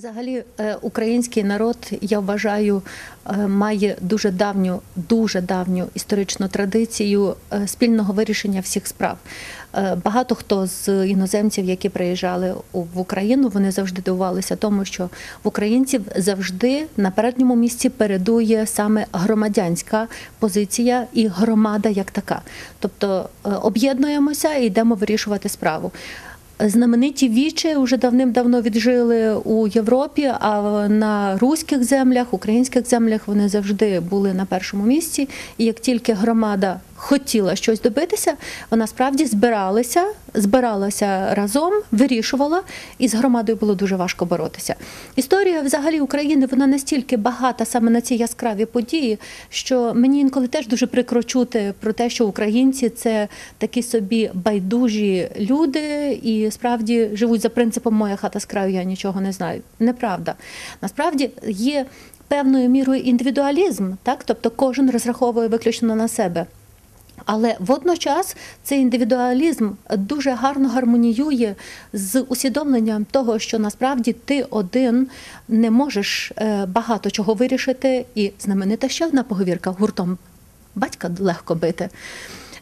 Взагалі, е, український народ, я вважаю, е, має дуже давню, дуже давню історичну традицію е, спільного вирішення всіх справ. Багато хто з іноземців, які приїжджали в Україну, вони завжди дивувалися тому, що в українців завжди на передньому місці передує саме громадянська позиція і громада як така. Тобто об'єднуємося і йдемо вирішувати справу. Знамениті вічі вже давним-давно віджили у Європі, а на руських землях, українських землях вони завжди були на першому місці. І як тільки громада хотіла щось добитися, вона справді збиралася, збиралася разом, вирішувала, і з громадою було дуже важко боротися. Історія взагалі України вона настільки багата саме на ці яскраві події, що мені інколи теж дуже прикро чути про те, що українці це такі собі байдужі люди і справді живуть за принципом Моя хата з краю, я нічого не знаю. Неправда. Насправді є певною мірою індивідуалізм, так тобто кожен розраховує виключно на себе. Але водночас цей індивідуалізм дуже гарно гармоніює з усвідомленням того, що насправді ти один не можеш е, багато чого вирішити, і знаменита ще одна поговірка гуртом батька легко бити.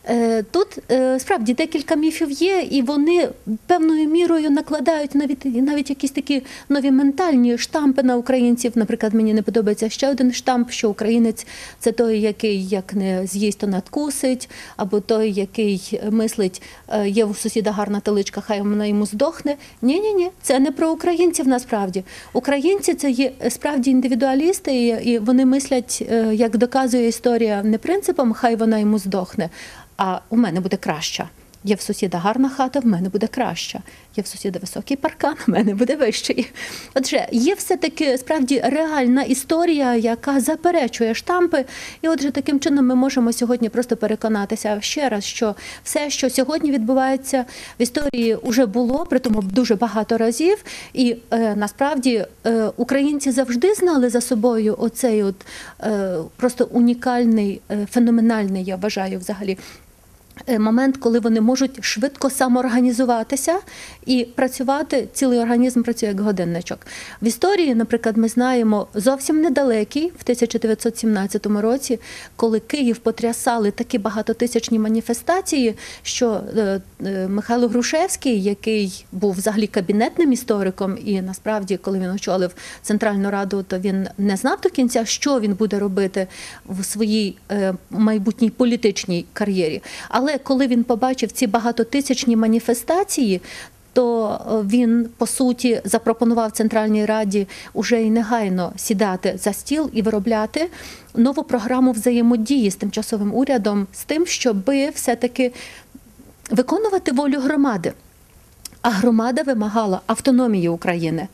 Е, Тут е, справді декілька міфів є, і вони певною мірою накладають навіть навіть якісь такі нові ментальні штампи на українців. Наприклад, мені не подобається ще один штамп, що українець це той, який як не з'їсть, то надкусить, або той, який мислить, е, є у сусіда гарна теличка, хай вона йому здохне. Ні, ні, ні, це не про українців насправді. Українці це є справді індивідуалісти, і вони мислять, як доказує історія, не принципом хай вона йому здохне, а у мене буде краща. Є в сусіда гарна хата, в мене буде краща. Є в сусіда високий паркан, в мене буде вищий. Отже, є все-таки справді реальна історія, яка заперечує штампи. І отже, таким чином ми можемо сьогодні просто переконатися ще раз, що все, що сьогодні відбувається в історії, вже було, при тому дуже багато разів. І е, насправді е, українці завжди знали за собою оцей от е, просто унікальний, е, феноменальний, я вважаю, взагалі момент, коли вони можуть швидко самоорганізуватися і працювати. Цілий організм працює як годинничок. В історії, наприклад, ми знаємо зовсім недалекий, в 1917 році, коли Київ потрясали такі багатотисячні маніфестації, що е, е, Михайло Грушевський, який був взагалі кабінетним істориком, і насправді, коли він очолив Центральну Раду, то він не знав до кінця, що він буде робити в своїй е, майбутній політичній кар'єрі. Але коли він побачив ці багатотисячні маніфестації, то е, він по суті запропонував Центральній Раді уже і негайно сідати за стіл і виробляти нову програму взаємодії з тимчасовим урядом, з тим, щоби все-таки виконувати волю громади. А громада вимагала автономії України.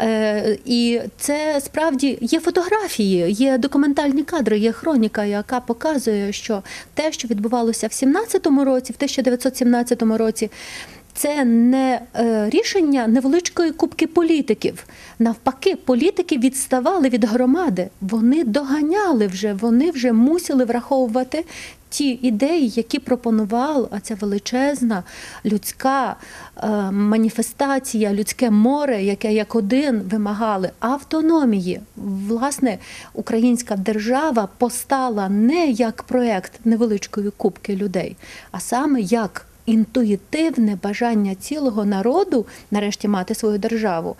Е, і це справді є фотографії, є документальні кадри, є хроніка, яка показує, що те, що відбувалося в 17-му році, в 1917 році, це не е, рішення невеличкої кубки політиків. Навпаки, політики відставали від громади. Вони доганяли вже, вони вже мусили враховувати ті ідеї, які пропонувала ця величезна людська е, маніфестація, людське море, яке як один вимагали автономії. Власне, українська держава постала не як проект невеличкої кубки людей, а саме як інтуїтивне бажання цілого народу нарешті мати свою державу.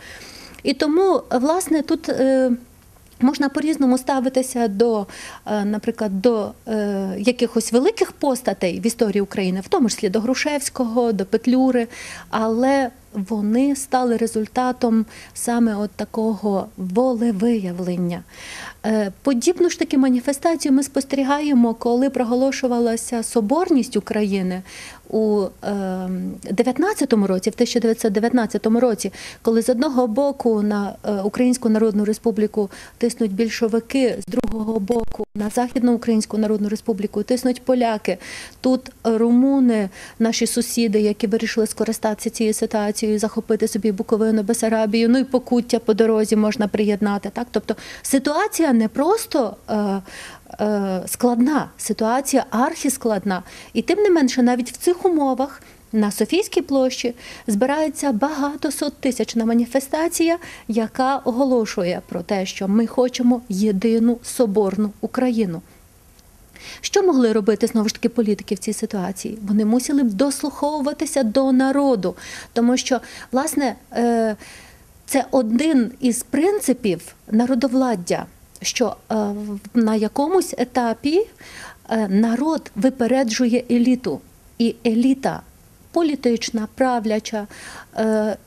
І тому, власне, тут. е, Можна по-різному ставитися до, е, наприклад, до е, якихось великих постатей в історії України, в тому числі до Грушевського, до Петлюри, але вони стали результатом саме от такого волевиявлення. Е, Подібну ж таки маніфестацію ми спостерігаємо, коли проголошувалася соборність України у 19-му році, в 1919 році, коли з одного боку на е, Українську Народну Республіку тиснуть більшовики, з другого боку на Західну Українську Народну Республіку тиснуть поляки. Тут румуни, наші сусіди, які вирішили скористатися цією ситуацією, захопити собі Буковину, Бесарабію, ну і покуття по дорозі можна приєднати. Так, тобто ситуація не просто. е, е, Складна ситуація, архіскладна. І тим не менше, навіть в цих умовах на Софійській площі збирається багатосоттисячна маніфестація, яка оголошує про те, що ми хочемо єдину соборну Україну. Що могли робити знову ж таки політики в цій ситуації? Вони мусили б дослуховуватися до народу, тому що, власне, е, це один із принципів народовладдя, що е, на якомусь етапі е, народ випереджує еліту, і еліта. Політична, правляча,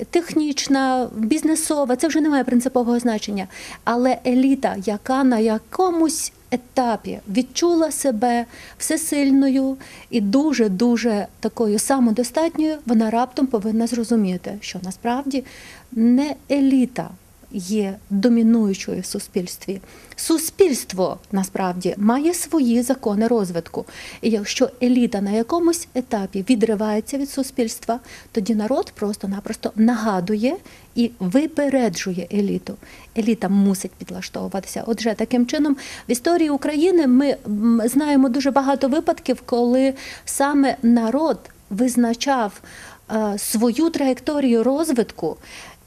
технічна, бізнесова це вже не має принципового значення. Але еліта, яка на якомусь етапі. Відчула себе всесильною і дуже дуже такою самодостатньою, вона раптом повинна зрозуміти, що насправді не еліта є домінуючою в суспільстві. Суспільство насправді має свої закони розвитку. І якщо еліта на якомусь етапі відривається від суспільства, тоді народ просто-напросто нагадує і випереджує еліту. Еліта мусить підлаштовуватися. Отже, таким чином, в історії України ми знаємо дуже багато випадків, коли саме народ визначав е, свою траєкторію розвитку.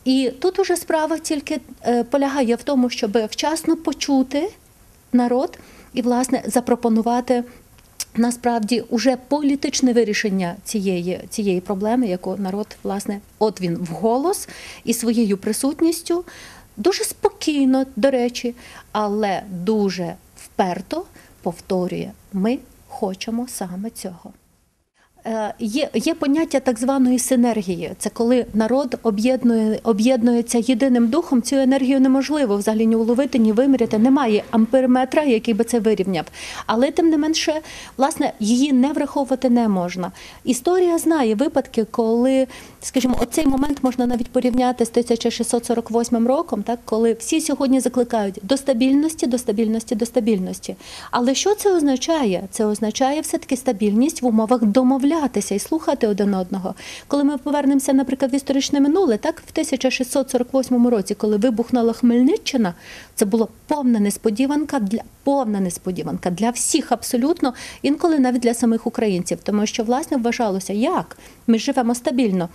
І тут уже справа тільки е, полягає в тому, щоб вчасно почути народ і, власне, запропонувати насправді уже політичне вирішення цієї, цієї проблеми, яку народ, власне, от він вголос і своєю присутністю дуже спокійно, до речі, але дуже вперто повторює: ми хочемо саме цього. Е, Є, є поняття так званої синергії. Це коли народ об'єднує, об'єднується єдиним духом. Цю енергію неможливо взагалі ні уловити, ні виміряти. Немає амперметра, який би це вирівняв. Але тим не менше, власне, її не враховувати не можна. Історія знає випадки, коли, скажімо, оцей момент можна навіть порівняти з 1648 роком, так коли всі сьогодні закликають до стабільності, до стабільності, до стабільності. Але що це означає? Це означає все-таки стабільність в умовах домовлятися і слухати один одного. Коли ми повернемося, наприклад, в історичне минуле, так в 1648 році, коли вибухнула Хмельниччина, це була повна несподіванка для повна несподіванка для всіх абсолютно, інколи навіть для самих українців, тому що власне вважалося, як ми живемо стабільно.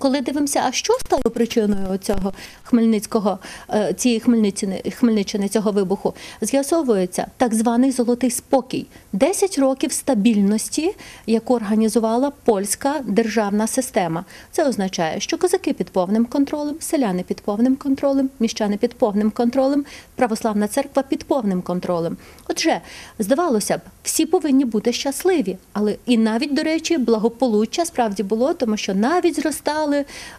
Коли дивимося, а що стало причиною цього Хмельницького, е, цієї Хмельниччини, Хмельниччини, цього вибуху, з'ясовується так званий золотий спокій. 10 років стабільності, яку організувала польська державна система. Це означає, що козаки під повним контролем, селяни під повним контролем, міщани під повним контролем, православна церква під повним контролем. Отже, здавалося б, всі повинні бути щасливі, але і навіть, до речі, благополуччя справді було, тому що навіть зростали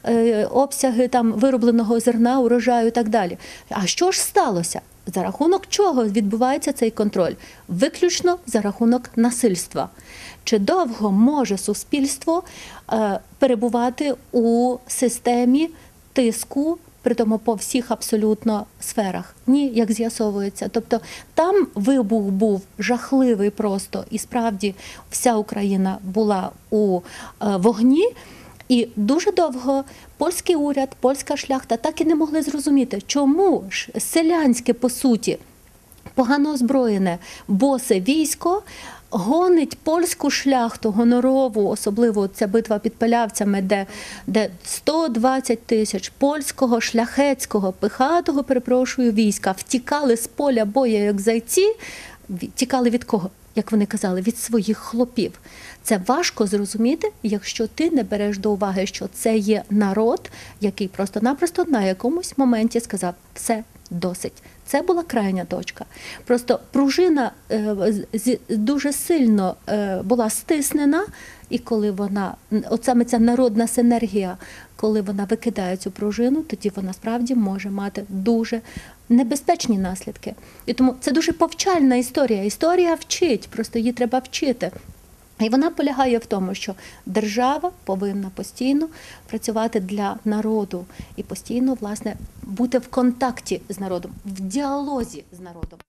е, обсяги там виробленого зерна, урожаю і так далі. А що ж сталося? За рахунок чого відбувається цей контроль? Виключно за рахунок насильства. Чи довго може суспільство е, перебувати у системі тиску, при тому по всіх абсолютно сферах? Ні, як з'ясовується. Тобто там вибух був жахливий просто, і справді вся Україна була у е, вогні. І дуже довго польський уряд, польська шляхта так і не могли зрозуміти, чому ж селянське по суті погано озброєне босе військо гонить польську шляхту гонорову, особливо ця битва під пилявцями, де, де 120 тисяч польського шляхетського пихатого, перепрошую, війська втікали з поля бою як зайці. Тікали від кого? Як вони казали, від своїх хлопів. Це важко зрозуміти, якщо ти не береш до уваги, що це є народ, який просто-напросто на якомусь моменті сказав все досить. Це була крайня точка. Просто пружина е, дуже сильно е, була стиснена, і коли вона, от саме ця народна синергія, коли вона викидає цю пружину, тоді вона справді може мати дуже небезпечні наслідки. І тому це дуже повчальна історія. Історія вчить, просто її треба вчити. І вона полягає в тому, що держава повинна постійно працювати для народу і постійно, власне, бути в контакті з народом, в діалозі з народом.